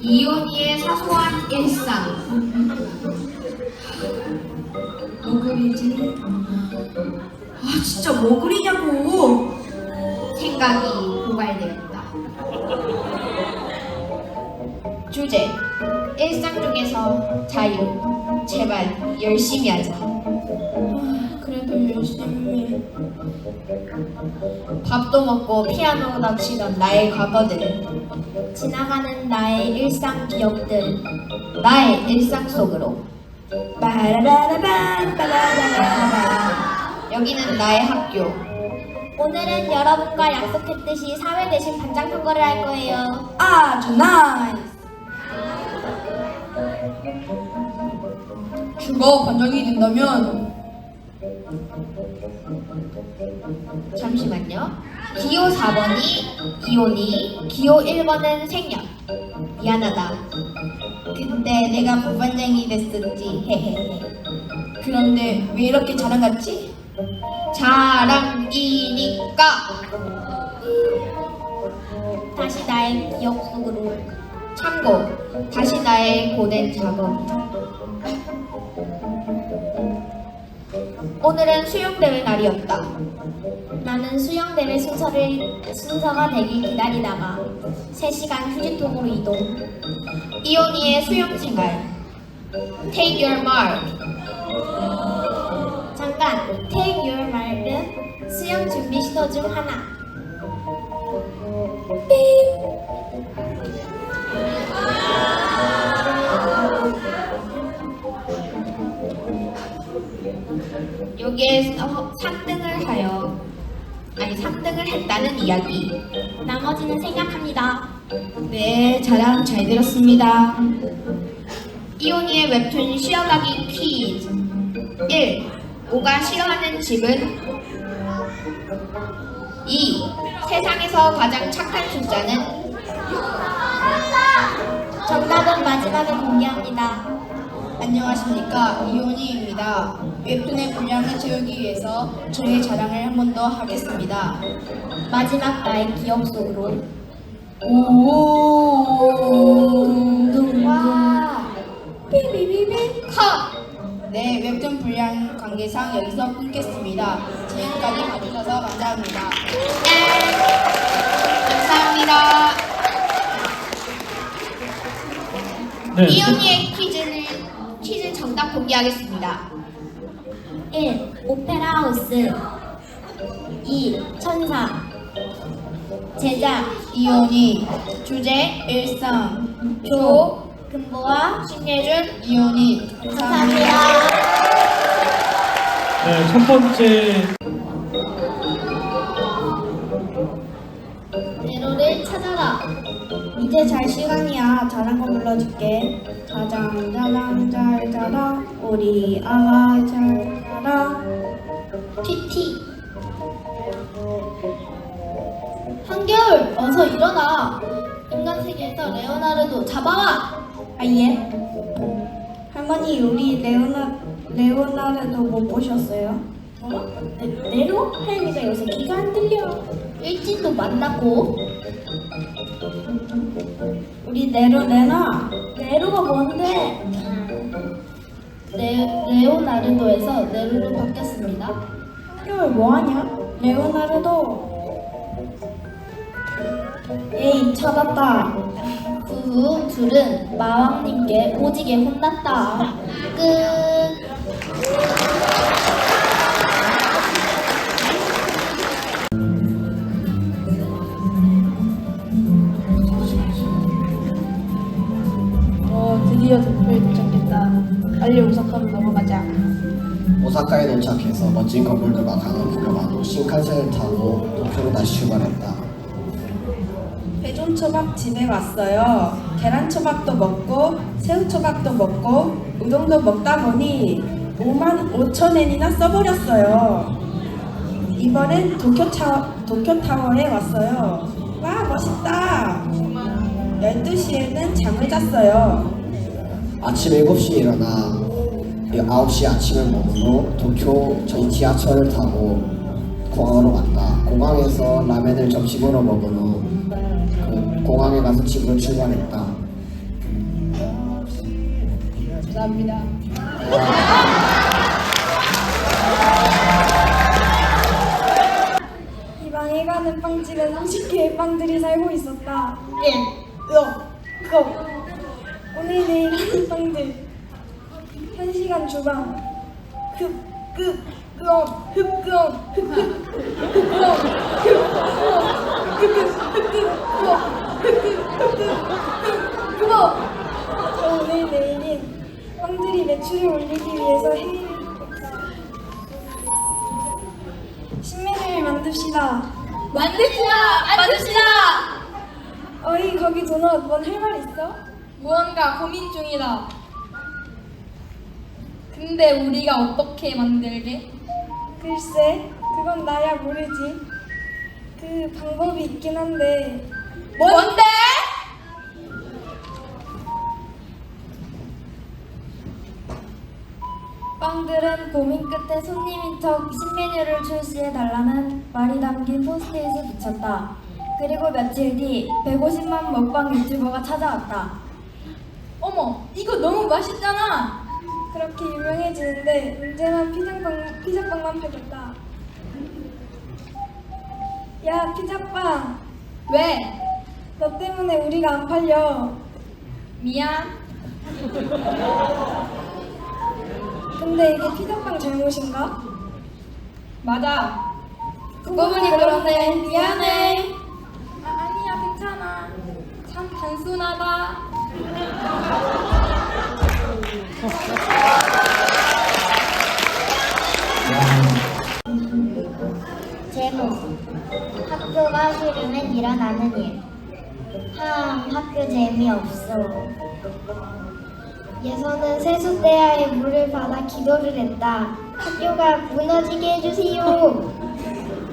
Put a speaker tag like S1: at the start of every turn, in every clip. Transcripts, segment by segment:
S1: 이온이의 사소한 일상. 뭐 그리지? 아 진짜 뭐 그리냐고. 생각이 고갈되었다. 주제 일상 중에서 자유. 제발 열심히 하자. 아. 밥도 먹고 피아노나 치던 나의 과거들. 지나가는 나의 일상 기억들. 나의 일상 속으로. 빠라바라밤, 빠라바라밤. 여기는 나의 학교.
S2: 오늘은 여러분과 약속했듯이 사회 대신 반장 선거를 할 거예요.
S1: 아주 나이스. 주거 반장이 된다면 잠시만요. 기호 4번이 이온이, 기호 1번은 생년. 미안하다. 그때 내가 부반장이 됐었지. 헤헤헤. 그런데 왜 이렇게 자랑 같지? 자랑이니까.
S2: 다시 나의 기억 속으로.
S1: 참고 다시 나의 고된 작업 오늘은 수영대회 날이었다
S2: 나는 수영대회 순서를 순서가 되길 기다리다가 3시간 휴지통으로 이동.
S1: 이온이의 수영 생활 Take your mark
S2: 잠깐, take your 말은 수영 준비 시도 중 하나.
S1: 여기에서 3등을 하여 아니 3등을 했다는 이야기
S2: 나머지는 생략합니다.
S1: 네 자랑 잘 들었습니다 이온이의 웹툰 쉬어가기 퀴즈 1. 오가 싫어하는 집은 2. 세상에서 가장 착한 숫자는
S2: 정답은 마지막에 공개합니다.
S1: 안녕하십니까 이온이입니다 웹툰의 분량을 채우기 위해서 저의 자랑을 한 번 더 하겠습니다
S2: 마지막 나의 기억 속으로.
S1: 오
S2: 와.
S1: 삐비비비 컷! 네, 웹툰 분량 관계상 여기서 끊겠습니다. 지금까지 봐주셔서 감사합니다. 네, 감사합니다.
S3: 네,
S1: 이온이의 퀴즈를 퀴즈 정답 공개하겠습니다.
S2: 1. 오페라 하우스 2. 천사 제자
S1: 이온이 주제 일상 조
S2: 금보와
S1: 신예준 이온이 감사합니다.
S2: 감사합니다.
S3: 네, 첫 번째
S2: 네로를 찾아라
S4: 이제 잘 시간이야. 잘한 거 불러줄게. 자장 자장 잘 자라. 우리 아가 잘 자라.
S2: 티티 한겨울 어서 일어나 인간 세계에서 레오나르도 잡아와
S4: 아예. 할머니 우리 레오나 레오나르도 못 보셨어요?
S2: 어? 네, 네로? 할미가 요새 귀가 안 들려 일진도 만났고
S4: 우리 네로 내놔.
S2: 네로가 뭔데? 레, 레오나르도에서 네로로 바뀌었습니다
S4: 한겨울 뭐하냐? 레오나르도. 에이 찾았다.
S2: 후 둘은 마왕님께 오지게 혼났다 끝
S4: 빨리 오사카로 넘어가자.
S5: 오사카에 도착해서 멋진 건물들과 강을 구경하고 신칸센을 타고 도쿄로 다시 출발했다.
S4: 회전초밥 집에 왔어요. 계란초밥도 먹고 새우초밥도 먹고 우동도 먹다 보니 5만 5천 엔이나 써버렸어요. 이번엔 도쿄타, 도쿄타워에 왔어요. 와 멋있다. 12시에는 잠을 잤어요.
S5: 아침 7시에 일어나 9시 아침을 먹은 후 도쿄 전 지하철을 타고 공항으로 갔다. 공항에서 라면을 점심으로 먹은 후그 공항에 가서 집으로 출발했다.
S6: 이 방에 가는 빵집에 30개의 빵들이 살고 있었다.
S7: 1, 6, 9.
S6: 오늘 내일 주방. 급, 급, 끄엄, 흡끄엄, 흡흡, 흡끄엄, 흡끄엄, 흡흡, 흡흡, 끄엄, 흡흡, 흡흡, 끄엄. 저 오늘 내일인 빵들이 매출을 올리기 위해서 했다. 신메뉴를 만듭시다.
S1: 만듭시다! 만듭시다!
S6: 어이 거기 도넛 뭔 할 말 있어?
S1: 근데 우리가 어떻게 만들게?
S6: 글쎄 그건 나야 모르지 그 방법이 있긴 한데
S1: 뭔데?
S6: 빵들은 고민 끝에 손님인 척 신메뉴를 출시해 달라는 말이 담긴 포스트잇을 붙였다 그리고 며칠 뒤 150만 먹방 유튜버가 찾아왔다
S1: 어머, 이거 너무 맛있잖아.
S6: 그렇게 유명해지는데 문제는 피자빵, 피자빵만 팔겠다 야 피자빵
S1: 왜?
S6: 너 때문에 우리가 안 팔려
S1: 미안.
S6: 근데 이게 피자빵 잘못인가?
S1: 맞아. 그거 보니 그런데 미안해.
S6: 아, 아니야 괜찮아
S1: 참 단순하다.
S7: 학교가 싫으면 일어나는 일. 함 학교 재미없어. 예서는 세숫대야에 물을 받아 기도를 했다. 학교가 무너지게 해주세요.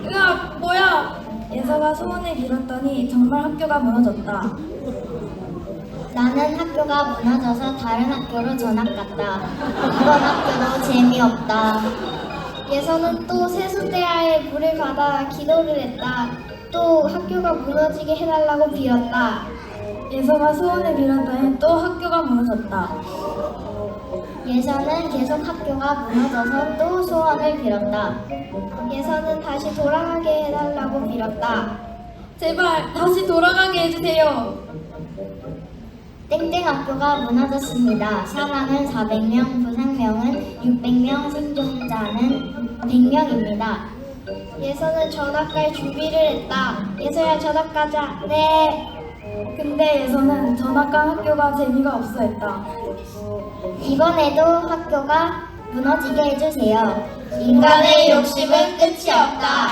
S6: 으악 뭐야 예서가 소원을 빌었더니 정말 학교가 무너졌다
S7: 나는 학교가 무너져서 다른 학교로 전학 갔다. 이번 학교도 재미없다. 예서는 또 세숫대야에 물을 받아 기도를 했다. 또 학교가 무너지게 해달라고 빌었다.
S6: 예서가 소원을 빌었더니 또 학교가 무너졌다
S7: 예서는 계속 학교가 무너져서 또 소원을 빌었다. 예서는 다시 돌아가게 해달라고 빌었다.
S1: 제발 다시 돌아가게 해주세요.
S7: 땡땡 학교가 무너졌습니다. 사망은 400명, 부상명은 600명, 생존자는 100명입니다. 예서는 전학 갈 준비를 했다. 예서야 전학 가자. 네.
S6: 근데 예서는 전학 간 학교가 재미가 없어 했다
S7: 이번에도 학교가 무너지게 해주세요. 인간의 욕심은 끝이 없다.